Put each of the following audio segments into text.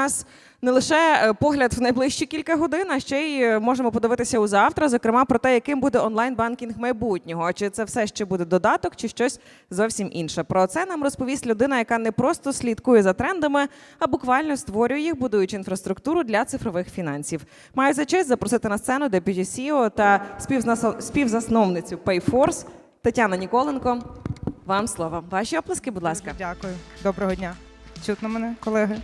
нас не лише е, погляд в найближчі кілька годин, а ще й е, можемо подивитися у завтра, зокрема про те, яким буде онлайн-банкінг майбутнього. Чи це все ще буде додаток, чи щось зовсім інше. Про це нам розповість людина, яка не просто слідкує за трендами, а буквально створює їх, будуючи інфраструктуру для цифрових фінансів. Маю за честь запросити на сцену Deputy CEO та співзасновницю Payforce Тетяна Ніколенко. Вам слово. Ваші оплески, будь ласка. Дякую. Доброго дня. Чутно мене, колеги?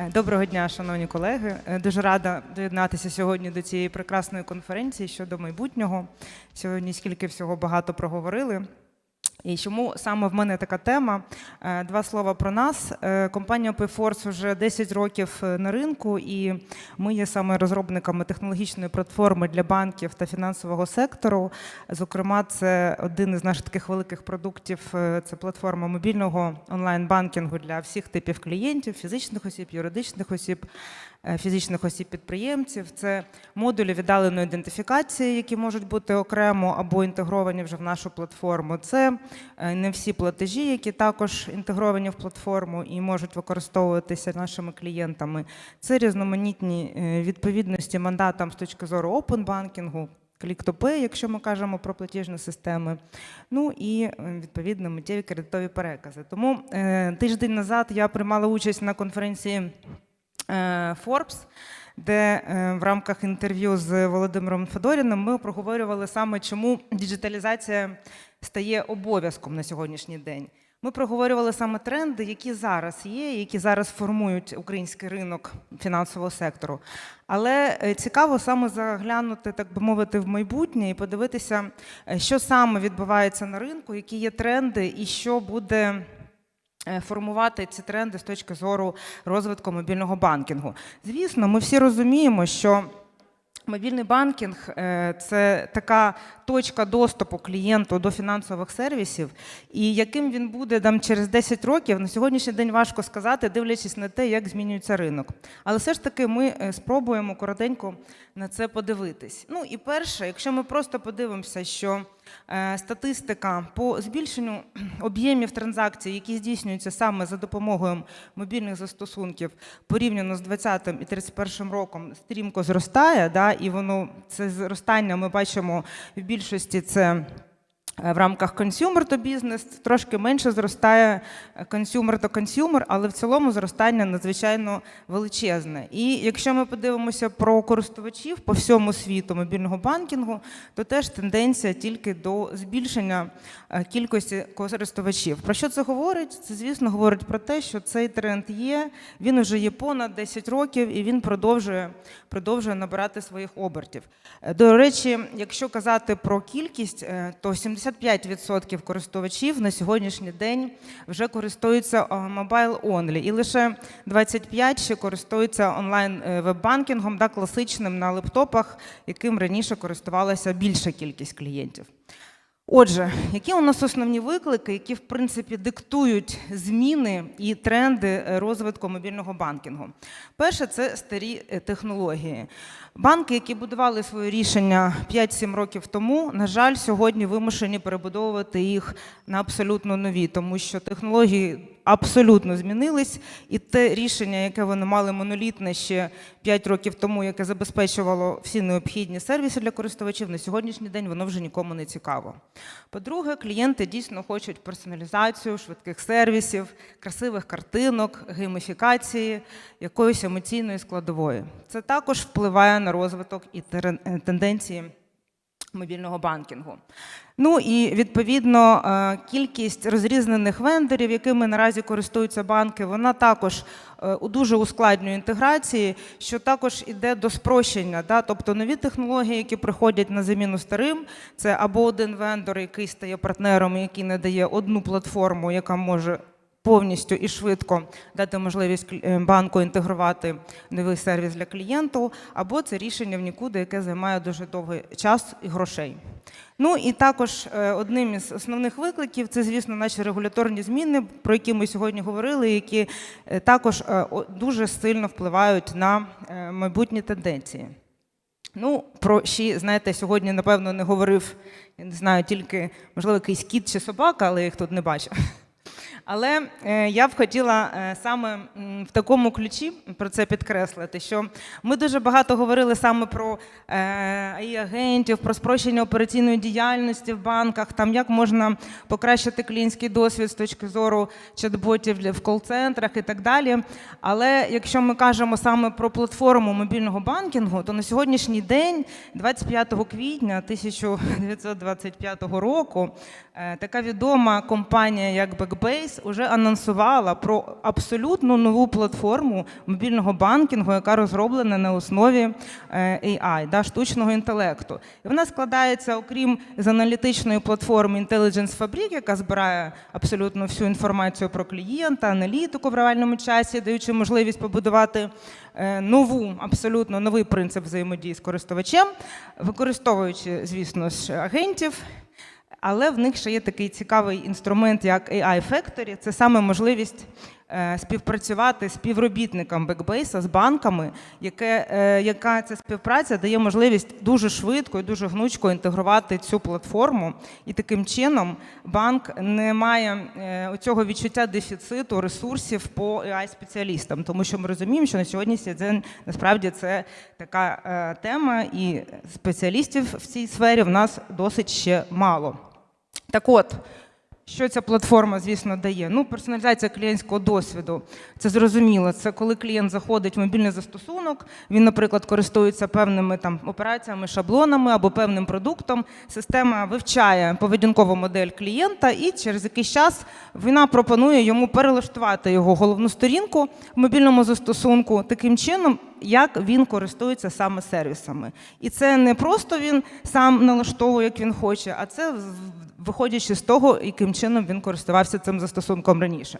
Е, Доброго дня, шановні колеги. Е, Дуже рада доєднатися сьогодні до цієї прекрасної конференції щодо майбутнього. Сьогодні скільки всього багато проговорили. І чому саме в мене така тема? Е, Два слова про нас. Е, Компанія Payforce вже 10 років е, на ринку, і ми є саме розробниками технологічної платформи для банків та фінансового сектору. Зокрема, це один із наших таких великих продуктів. Це платформа мобільного онлайн-банкінгу для всіх типів клієнтів, фізичних осіб, юридичних осіб, фізичних осіб-підприємців. Це модулі віддаленої ідентифікації, які можуть бути окремо або інтегровані вже в нашу платформу. Це е, не всі платежі, які також інтегровані в платформу і можуть використовуватися нашими клієнтами. Це різноманітні е, відповідності мандатам з точки зору опенбанкінгу, Click-to-Pay, якщо ми кажемо про платіжні системи, ну і е, відповідно миттєві кредитові перекази. Тому е, тиждень назад я приймала участь на конференції е, Forbes, де е, в рамках інтерв'ю з Володимиром Федоріним ми проговорювали саме, чому діджиталізація стає обов'язком на сьогоднішній день. Ми проговорювали саме тренди, які зараз є, які зараз формують український ринок фінансового сектору. Але е, цікаво саме заглянути, так би мовити, в майбутнє і подивитися, е, що саме відбувається на ринку, які є тренди, і що буде е, формувати ці тренди з точки зору розвитку мобільного банкінгу. Звісно, ми всі розуміємо, що Мобільний банкінг е, це така точка доступу клієнту до фінансових сервісів, і яким він буде там через 10 років, на сьогоднішній день важко сказати, дивлячись на те, як змінюється ринок. Але все ж таки ми е, спробуємо коротенько на це подивитись. Ну і перше, якщо ми просто подивимося, що е, статистика по збільшенню об'ємів транзакцій, які здійснюються саме за допомогою мобільних застосунків, порівняно з 20 і 31 роком, стрімко зростає. Да, і воно це зростання ми бачимо в більшості це. Е, В рамках consumer to business трошки менше зростає consumer to consumer, але в цілому зростання надзвичайно величезне. І якщо ми подивимося про користувачів по всьому світу мобільного банкінгу, то теж тенденція тільки до збільшення е, кількості користувачів. Про що це говорить? Це, звісно, говорить про те, що цей тренд є. Він уже є понад 10 років і він продовжує, продовжує набирати своїх обертів. Е, До речі, якщо казати про кількість, то 75% користувачів на сьогоднішній день вже користуються mobile only, і лише 25% ще користуються онлайн е, веб-банкінгом, да, класичним на лептопах, яким раніше користувалася більша кількість клієнтів. Отже, які у нас основні виклики, які в принципі диктують зміни і тренди розвитку мобільного банкінгу? Перше це старі е, технології. Банки, які будували свої рішення 5-7 років тому, на жаль, сьогодні вимушені перебудовувати їх на абсолютно нові, тому що технології абсолютно змінились, і те рішення, яке вони мали монолітне ще 5 років тому, яке забезпечувало всі необхідні сервіси для користувачів, на сьогоднішній день воно вже нікому не цікаво. По-друге, клієнти дійсно хочуть персоналізацію, швидких сервісів, красивих картинок, гейміфікації, якоїсь емоційної складової. Це також впливає на розвиток і е, тенденції мобільного банкінгу. Ну і відповідно е, кількість розрізнених вендорів, якими наразі користуються банки, вона також е, у- дуже ускладнює інтеграції, що також іде до спрощення. Да? Тобто нові технології, які приходять на заміну старим, це або один вендор, який стає партнером, який надає одну платформу, яка може повністю і швидко дати можливість е, банку інтегрувати новий сервіс для клієнту, або це рішення в нікуди, яке займає дуже довгий час і грошей. Ну і також е, одним із основних викликів це, звісно, наші регуляторні зміни, про які ми сьогодні говорили, які е, також дуже сильно впливають на майбутні тенденції. Ну, про ще, знаєте, сьогодні, напевно, не говорив, я не знаю, тільки, можливо, якийсь кіт чи собака, але я їх тут не бачу. Але е, я б хотіла е, саме в такому ключі про це підкреслити, що ми дуже багато говорили саме про е, агентів, про спрощення операційної діяльності в банках, там як можна покращити клієнтський досвід з точки зору чат-ботів в кол-центрах і так далі. Але якщо ми кажемо саме про платформу мобільного банкінгу, то на сьогоднішній день, 25 квітня 1925 року, така відома компанія, як Backbase, вже анонсувала про абсолютно нову платформу мобільного банкінгу, яка розроблена на основі е, AI, да, штучного інтелекту. І вона складається, окрім з аналітичної платформи Intelligence Fabric, яка збирає абсолютно всю інформацію про клієнта, аналітику в реальному часі, даючи можливість побудувати е, нову, абсолютно новий принцип взаємодії з користувачем, використовуючи, звісно ж, агентів. Але в них ще є такий цікавий інструмент, як AI Factory. Це саме можливість е, співпрацювати з співробітником Backbase, з банками, яке, е, яка ця співпраця дає можливість дуже швидко і дуже гнучко інтегрувати цю платформу. І таким чином банк не має е, цього відчуття дефіциту ресурсів по AI-спеціалістам, тому що ми розуміємо, що на сьогоднішній день насправді це така тема, і спеціалістів в цій сфері в нас досить ще мало. Так от, що ця платформа, звісно, дає? Ну, персоналізація клієнтського досвіду. Це зрозуміло. Це коли клієнт заходить в мобільний застосунок, він, наприклад, користується певними там операціями, шаблонами або певним продуктом. Система вивчає поведінкову модель клієнта, і через якийсь час вона пропонує йому перелаштувати його головну сторінку в мобільному застосунку таким чином, як він користується саме сервісами. І це не просто він сам налаштовує, як він хоче, а це виходячи з того, яким чином він користувався цим застосунком раніше.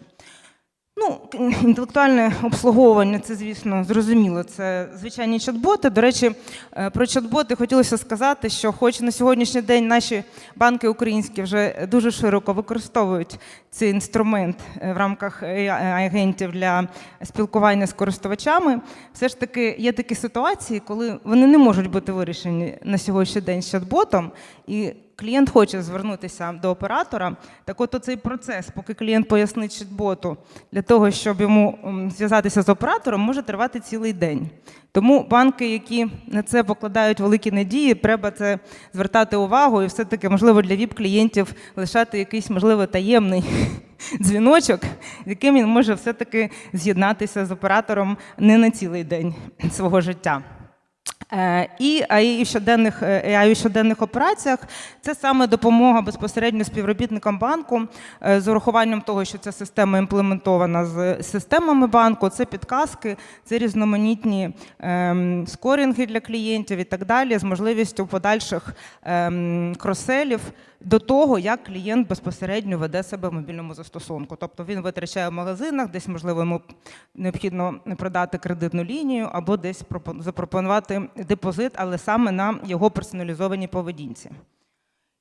Ну, інтелектуальне обслуговування, це, звісно, зрозуміло. Це звичайні чат-боти. До речі, е, про чат-боти хотілося сказати, що хоч на сьогоднішній день наші банки українські вже дуже широко використовують цей інструмент е, в рамках агентів для спілкування з користувачами, все ж таки є такі ситуації, коли вони не можуть бути вирішені на сьогоднішній день з чат-ботом, і клієнт хоче звернутися до оператора. Так от цей процес, поки клієнт пояснить чат-боту, для того, щоб йому зв'язатися з оператором, може тривати цілий день. Тому банки, які на це покладають великі надії, треба це звертати увагу і все-таки, можливо, для ВІП-клієнтів лишати якийсь, можливо, таємний дзвіночок, яким він може все-таки з'єднатися з оператором не на цілий день свого життя. Е, І AI щоденних, е, щоденних операціях. Це саме допомога безпосередньо співробітникам банку е, з урахуванням того, що ця система імплементована з системами банку, це підказки, це різноманітні ем, скорінги для клієнтів і так далі, з можливістю подальших ем, кроселів до того, як клієнт безпосередньо веде себе в мобільному застосунку. Тобто він витрачає в магазинах, десь можливо йому необхідно продати кредитну лінію або десь запропонувати депозит, але саме на його персоналізованій поведінці.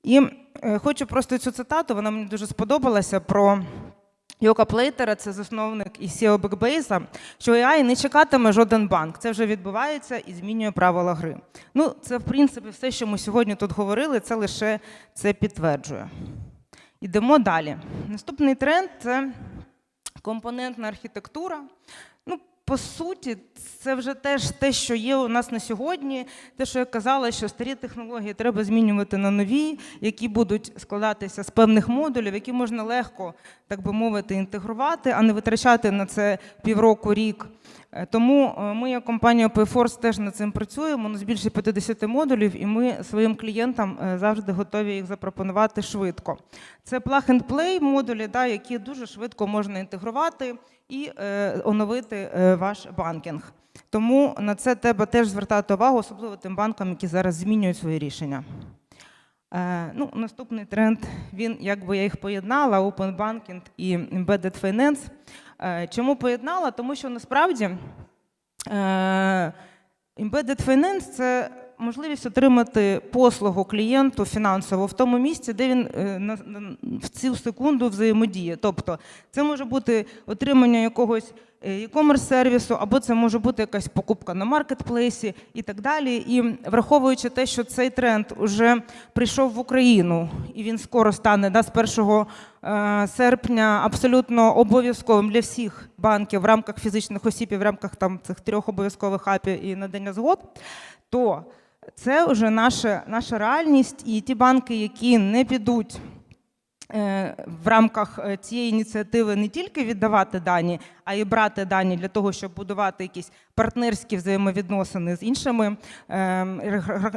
І е, хочу просто цю цитату, вона мені дуже сподобалася про Йока Плейтера, це засновник і CEO Backbase, що AI не чекатиме жоден банк. Це вже відбувається і змінює правила гри. Ну, це в принципі все, що ми сьогодні тут говорили, це лише це підтверджує. Ідемо далі. Наступний тренд це компонентна архітектура. По суті, це вже теж те, що є у нас на сьогодні. Те, що я казала, що старі технології треба змінювати на нові, які будуть складатися з певних модулів, які можна легко, так би мовити, інтегрувати, а не витрачати на це півроку, рік. Е, Тому е, ми, як компанія PayForce, теж над цим працюємо. У нас більше 50 модулів, і ми своїм клієнтам е, завжди готові їх запропонувати швидко. Це plug-and-play модулі, да, які дуже швидко можна інтегрувати і е, оновити е, ваш банкінг. Тому на це треба теж звертати увагу, особливо тим банкам, які зараз змінюють свої рішення. Е, ну, наступний тренд, він, якби я їх поєднала, Open Banking і Embedded Finance. Чому поєднала? Тому що насправді Embedded Finance – це можливість отримати послугу клієнту фінансово в тому місці, де він е, в цю секунду взаємодіє. Тобто, це може бути отримання якогось е, e-commerce сервісу, або це може бути якась покупка на маркетплейсі і так далі. І враховуючи те, що цей тренд вже прийшов в Україну, і він скоро стане да, з 1 е, серпня абсолютно обов'язковим для всіх банків в рамках фізичних осіб і в рамках там цих трьох обов'язкових апів і надання згод, то це вже наша, наша реальність, і ті банки, які не підуть е, в рамках е, цієї ініціативи не тільки віддавати дані, а й брати дані для того, щоб будувати якісь партнерські взаємовідносини з іншими е,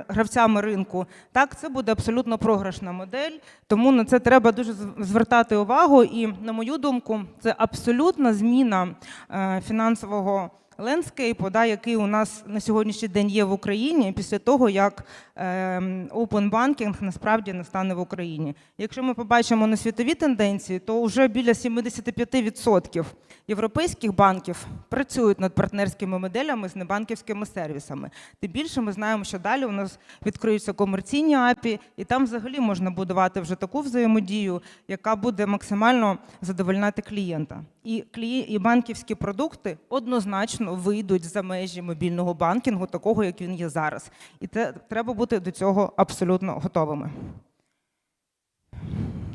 гравцями ринку. Так, це буде абсолютно програшна модель, тому на це треба дуже звертати увагу. І, на мою думку, це абсолютна зміна е, фінансового лендскейпу, да, який у нас на сьогоднішній день є в Україні після того, як open banking насправді настане в Україні. Якщо ми побачимо на світові тенденції, то вже біля 75% європейських банків працюють над партнерськими моделями з небанківськими сервісами. Тим більше ми знаємо, що далі у нас відкриються комерційні API, і там взагалі можна будувати вже таку взаємодію, яка буде максимально задовольняти клієнта. І клі- і банківські продукти однозначно вийдуть за межі мобільного банкінгу, такого як він є зараз. І це треба бути до цього абсолютно готовими.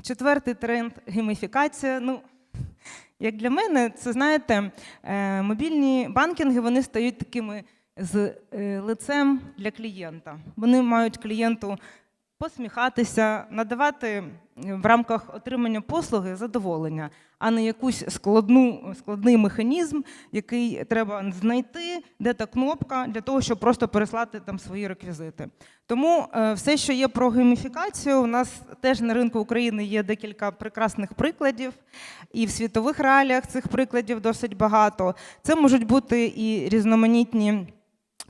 Четвертий тренд гейміфікація. Ну, як для мене, це знаєте, е, мобільні банкінги вони стають такими з е, лицем для клієнта. Вони мають клієнту посміхатися, надавати в рамках отримання послуги задоволення, а не якусь складну, складний механізм, який треба знайти, де та кнопка для того, щоб просто переслати там свої реквізити. Тому е, все, що є про гейміфікацію, у нас теж на ринку України є декілька прекрасних прикладів, і в світових реаліях цих прикладів досить багато. Це можуть бути і різноманітні.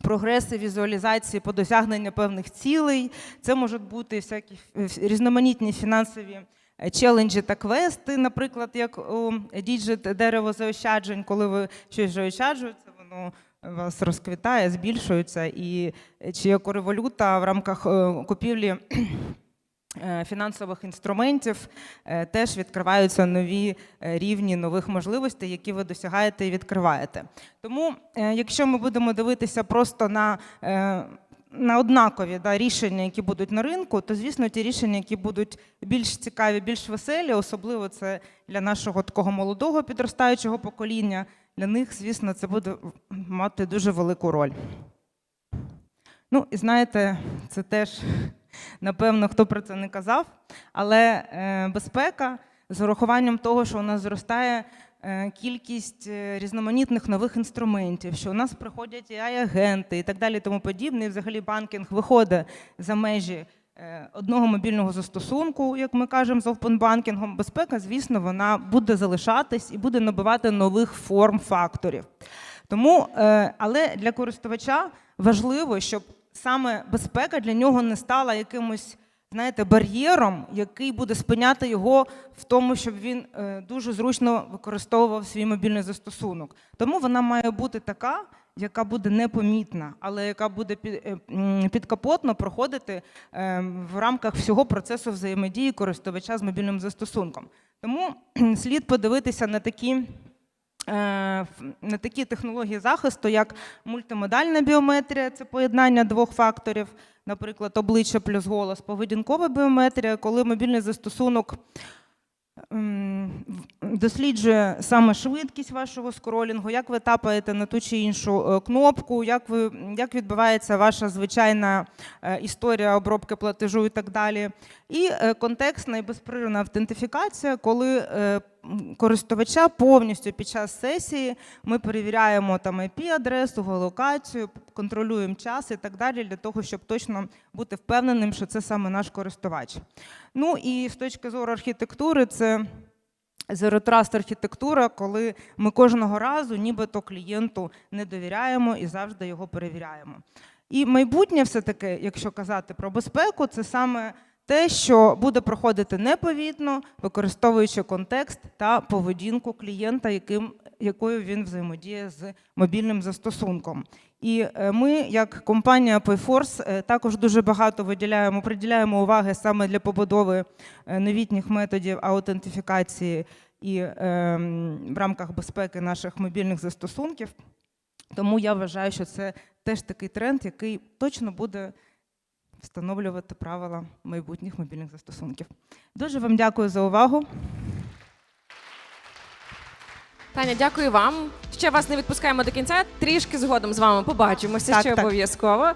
Прогреси візуалізації по досягненню певних цілей. Це можуть бути всякі е, різноманітні фінансові е, челенджі та квести, наприклад, як у діджит дерево заощаджень, коли ви щось заощаджуєте, воно вас розквітає, збільшується. І е, чи як революта в рамках е, купівлі е, фінансових інструментів е, теж відкриваються нові е, рівні нових можливостей, які ви досягаєте і відкриваєте. Тому, е, якщо ми будемо дивитися просто на е, на однакові да, рішення, які будуть на ринку, то звісно ті рішення, які будуть більш цікаві, більш веселі, особливо це для нашого такого молодого підростаючого покоління. Для них, звісно, це буде мати дуже велику роль. Ну, і знаєте, це теж напевно хто про це не казав, але е, безпека з урахуванням того, що у нас зростає е, кількість е, різноманітних нових інструментів, що у нас приходять і агенти і так далі, тому подібне. І взагалі банкінг виходить за межі одного мобільного застосунку, як ми кажемо, з опенбанкінгом. Безпека, звісно, вона буде залишатись і буде набивати нових форм-факторів. Тому, е, але для користувача важливо, щоб саме безпека для нього не стала якимось, знаєте, бар'єром, який буде спиняти його в тому, щоб він е, дуже зручно використовував свій мобільний застосунок. Тому вона має бути така, яка буде непомітна, але яка буде е, підкапотно проходити е, в рамках всього процесу взаємодії користувача з мобільним застосунком. Тому слід подивитися на такі на такі технології захисту, як мультимодальна біометрія, це поєднання двох факторів, наприклад, обличчя плюс голос, поведінкова біометрія, коли мобільний застосунок досліджує саме швидкість вашого скролінгу, як ви тапаєте на ту чи іншу е, кнопку, як, ви, як відбувається ваша звичайна е, історія обробки платежу і так далі. І е, контекстна і безперервна автентифікація, коли е, користувача повністю під час сесії ми перевіряємо там IP-адресу, геолокацію, контролюємо час і так далі, для того, щоб точно бути впевненим, що це саме наш користувач. Ну і з точки зору архітектури, це Zero Trust архітектура, коли ми кожного разу нібито клієнту не довіряємо і завжди його перевіряємо. І майбутнє все-таки, якщо казати про безпеку, це саме те, що буде проходити неповітно, використовуючи контекст та поведінку клієнта, яким якою він взаємодіє з мобільним застосунком. І е, ми, як компанія PayForce, е, також дуже багато виділяємо, приділяємо уваги саме для побудови е, новітніх методів аутентифікації і е, в рамках безпеки наших мобільних застосунків. Тому я вважаю, що це теж такий тренд, який точно буде встановлювати правила майбутніх мобільних застосунків. Дуже вам дякую за увагу. Таня, дякую вам. Ще вас не відпускаємо до кінця. Трішки згодом з вами побачимося Так, ще так. обов'язково.